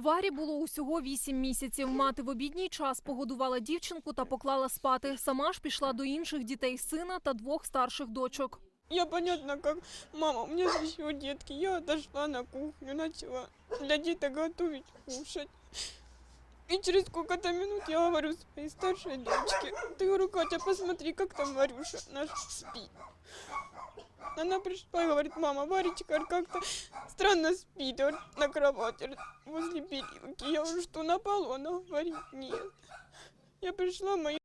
Варі було усього вісім місяців. Мати в обідній час погодувала дівчинку та поклала спати. Сама ж пішла до інших дітей сина та двох старших дочок. Я понятно, как мама, у меня же еще детки. Я отошла на кухню, начала для деток готовить, кушать. И через сколько-то минут я говорю своей старшей дочке, ты говорю, посмотри, как там Варюша наш спит. Она пришла и говорит, мама, Варечка как-то странно спит говорит, на кровати возле перилки. Я говорю, что на полу? Она говорит, нет. Я пришла, мои